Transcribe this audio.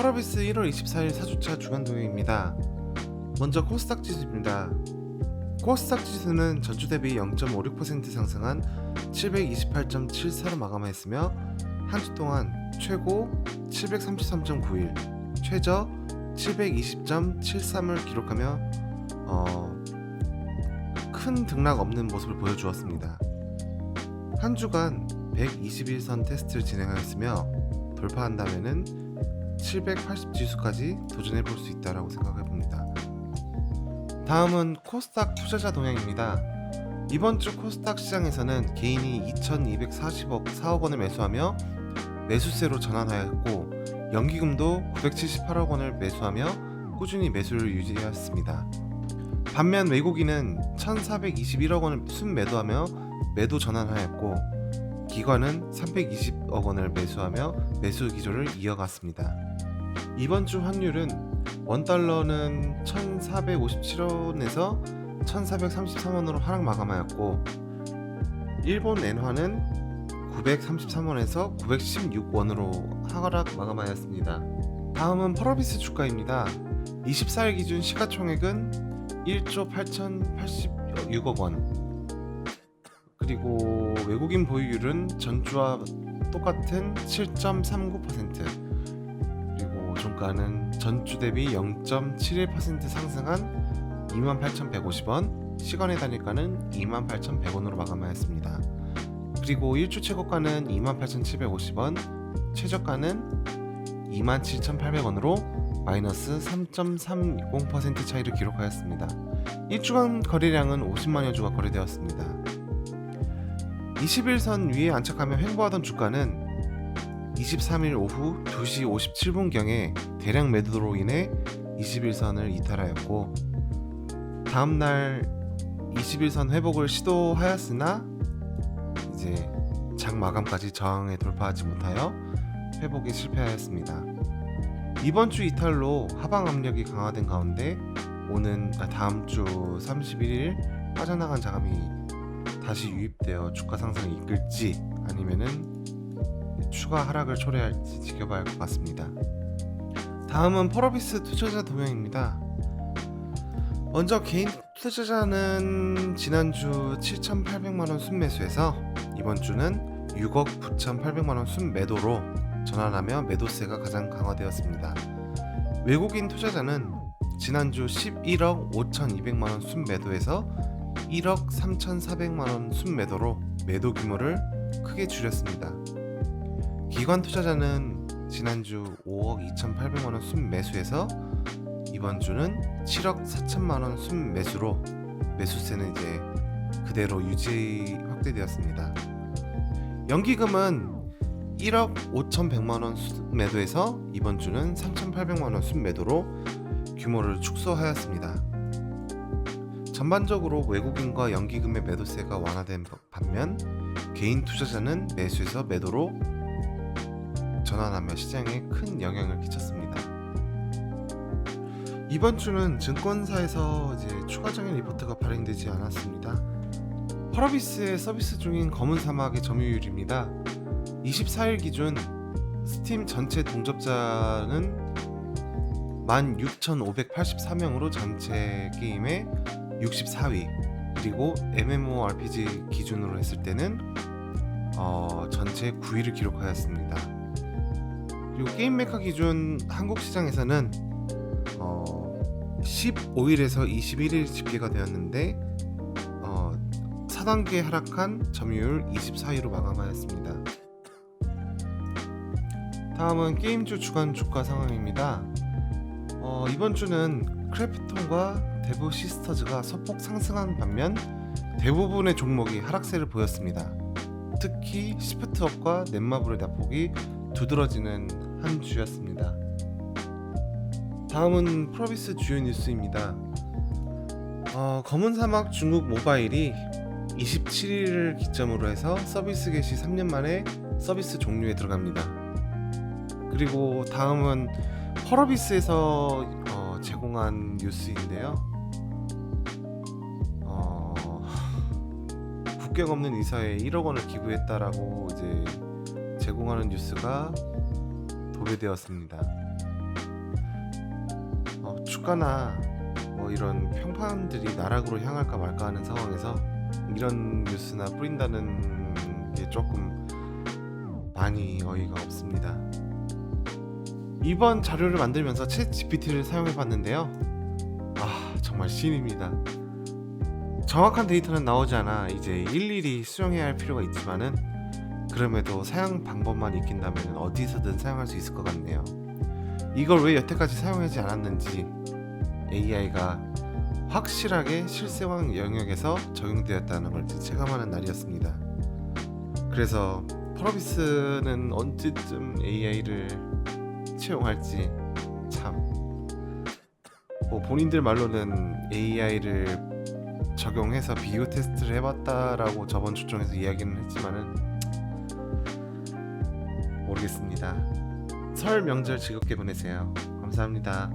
펄어비스 1월 24일 4주차 주간 동향입니다. 먼저 코스닥 지수입니다. 코스닥 지수는 전주 대비 0.56% 상승한 728.74로 마감했으며 한 주 동안 최고 733.91, 최저 720.73을 기록하며 어, 큰 등락 없는 모습을 보여주었습니다. 한 주간 121선 테스트를 진행하였으며 돌파한다면은 780 지수까지 도전해 볼 수 있다라고 생각해 봅니다. 다음은 코스닥 투자자 동향입니다. 이번 주 코스닥 시장에서는 개인이 2,240억 4억 원을 매수하며 매수세로 전환하였고 연기금도 978억 원을 매수하며 꾸준히 매수를 유지하였습니다. 반면 외국인은 1,421억 원을 순매도하며 매도 전환하였고 기관은 320억 원을 매수하며 매수 기조를 이어갔습니다. 이번 주 환율은 원달러는 1,457원에서 1,433원으로 하락 마감하였고 일본 엔화는 933원에서 916원으로 하락 마감하였습니다. 다음은 펄어비스 주가입니다. 24일 기준 시가총액은 1조 8,086억 원. 그리고 외국인 보유율은 전주와 똑같은 7.39%. 종가는 전주 대비 0.71% 상승한 28,150원, 시간의 단위가는 28,100원으로 마감하였습니다. 그리고 1주 최고가는 28,750원, 최저가는 27,800원으로 마이너스 3.30% 차이를 기록하였습니다. 1주간 거래량은 50만여 주가 거래되었습니다. 21선 위에 안착하며 횡보하던 주가는 23일 오후 2시 57분경에 대량 매도로 인해 21선을 이탈하였고 다음날 21선 회복을 시도하였으나 이제 장 마감까지 저항에 돌파하지 못하여 회복에 실패하였습니다. 이번 주 이탈로 하방 압력이 강화된 가운데 오는 아, 다음 주 31일 빠져나간 자금이 다시 유입되어 주가 상승을 이끌지 아니면은 추가 하락을 초래할지 지켜봐야 할 것 같습니다. 다음은 펄어비스 투자자 동향입니다. 먼저 개인 투자자는 지난주 7,800만 원 순매수해서 이번 주는 6억 9,800만 원 순매도로 전환하며 매도세가 가장 강화되었습니다. 외국인 투자자는 지난주 11억 5,200만 원 순매도에서 1억 3,400만 원 순매도로 매도 규모를 크게 줄였습니다. 기관 투자자는 지난주 5억 2,800만 원 순매수에서 이번 주는 7억 4천만 원 순매수로 매수세는 이제 그대로 유지 확대되었습니다. 연기금은 1억 5,100만 원 순매도에서 이번 주는 3,800만 원 순매도로 규모를 축소하였습니다. 전반적으로 외국인과 연기금의 매도세가 완화된 반면 개인 투자자는 매수에서 매도로 전환하며 시장에 큰 영향을 끼쳤습니다. 이번 주는 증권사에서 이제 추가적인 리포트가 발행되지 않았습니다. 펄어비스의 서비스 중인 검은 사막의 점유율입니다. 24일 기준 스팀 전체 동접자는 16,584명으로 전체 게임의 64위 그리고 MMORPG 기준으로 했을 때는 어, 전체 9위를 기록하였습니다. 그리고 게임 메카 기준 한국 시장에서는 어, 15일에서 21일 집계가 되었는데 어, 4단계 하락한 점유율 24위로 마감하였습니다. 다음은 게임주 주간 주가 상황입니다. 어, 이번 주는 크래프톤과 데브 시스터즈가 소폭 상승한 반면 대부분의 종목이 하락세를 보였습니다. 특히 시프트업과 넷마블의 낙폭이 두드러지는 한 주였습니다. 다음은 프로비스 주요 뉴스입니다. 어, 검은 사막 중국 모바일이 27일을 기점으로 해서 서비스 개시 3년 만에 서비스 종료에 들어갑니다. 그리고 다음은 펄어비스에서 어, 제공한 뉴스인데요. 어, 국경 없는 의사에 1억 원을 기부했다라고 이제 제공하는 뉴스가 도배되었습니다. 주가나 뭐 이런 평판들이 나락으로 향할까 말까 하는 상황에서 이런 뉴스나 뿌린다는 게 조금 많이 어이가 없습니다. 이번 자료를 만들면서 챗 GPT를 사용해 봤는데요. 아, 정말 신입니다. 정확한 데이터는 나오지 않아 이제 일일이 수정해야 할 필요가 있지만은 그럼에도 사용 방법만 익힌다면 어디서든 사용할 수 있을 것 같네요. 이걸 왜 여태까지 사용하지 않았는지 AI가 확실하게 실생활 영역에서 적용되었다는 걸 체감하는 날이었습니다. 그래서 펄어비스는 언제쯤 AI를 채용할지 참. 뭐 본인들 말로는 AI를 적용해서 비교 테스트를 해봤다라고 저번 주중에서 이야기는 했지만은 모르겠습니다. 설 명절 즐겁게 보내세요. 감사합니다.